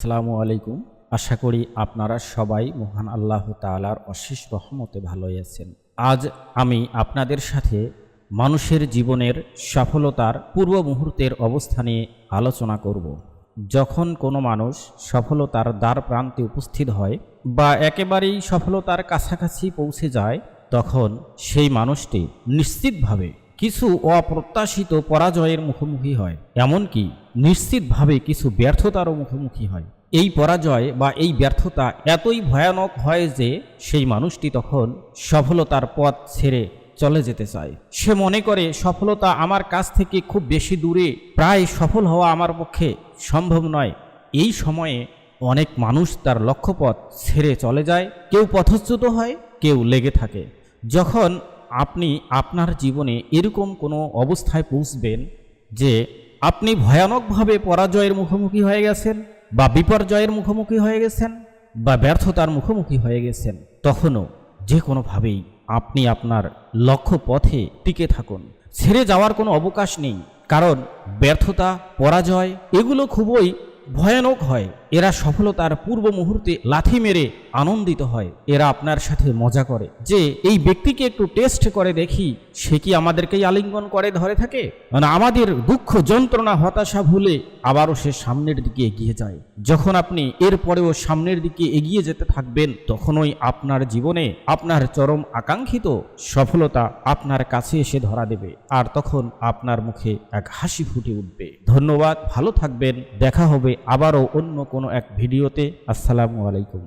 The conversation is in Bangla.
আসসালামু আলাইকুম। আশা করি আপনারা সবাই মহান আল্লাহ তাআলার অশেষ রহমতে ভালোই আছেন। আজ আমি আপনাদের সাথে মানুষের জীবনের সফলতার পূর্ব মুহূর্তের অবস্থা নিয়ে আলোচনা করব। যখন কোনো মানুষ সফলতার দ্বার প্রান্তে উপস্থিত হয় বা একেবারেই সফলতার কাছাকাছি পৌঁছে যায়, তখন সেই মানুষটি নিশ্চিতভাবে কিছু অপ্রত্যাশিত পরাজয়ের মুখোমুখি হয়। এমনকি নিশ্চিতভাবে কিছু ব্যর্থতারও মুখোমুখি হয়। এই পরাজয় বা এই ব্যর্থতা এতই ভয়ানক হয় যে সেই মানুষটি তখন সফলতার পথ ছেড়ে চলে যেতে চায়। সে মনে করে, সফলতা আমার কাছ থেকে খুব বেশি দূরে, প্রায় সফল হওয়া আমার পক্ষে সম্ভব নয়। এই সময়ে অনেক মানুষ তার লক্ষ্যপথ ছেড়ে চলে যায়। কেউ পথচ্যুত হয়, কেউ লেগে থাকে। যখন আপনি আপনার জীবনে এরকম কোনো অবস্থায় পৌঁছবেন যে আপনি ভয়ানকভাবে পরাজয়ের মুখোমুখি হয়ে গেছেন, বা বিপর্যয়ের মুখোমুখি হয়ে গেছেন, বা ব্যর্থতার মুখোমুখি হয়ে গেছেন, তখনও যে কোনোভাবেই আপনি আপনার লক্ষ্য পথে টিকে থাকুন। ছেড়ে যাওয়ার কোনো অবকাশ নেই, কারণ ব্যর্থতা, পরাজয়, এগুলো খুবই ভয়ানক হয়। এরা সফলতার পূর্ব মুহূর্তে লাথি মেরে আনন্দিত হয়। এরা আপনার সাথে মজা করে। যে এই ব্যক্তিকে একটু টেস্ট করে দেখি, সে কি আমাদেরকেই আলিঙ্গন করে ধরে থাকে? মানে আমাদের দুঃখ, যন্ত্রণা, হতাশা ভুলে আবারও সে সামনের দিকে এগিয়ে যায়। যখন আপনি এরপরেও সামনের দিকে এগিয়ে যেতে থাকবেন, তখনই আপনার জীবনে আপনার চরম আকাঙ্ক্ষিত সফলতা আপনার কাছে এসে ধরা দেবে। আর তখন আপনার মুখে এক হাসি ফুটে উঠবে। ধন্যবাদ ভালো থাকবেন দেখা হবে আবারও অন্য কোনো এক ভিডিওতে। আসসালামু আলাইকুম।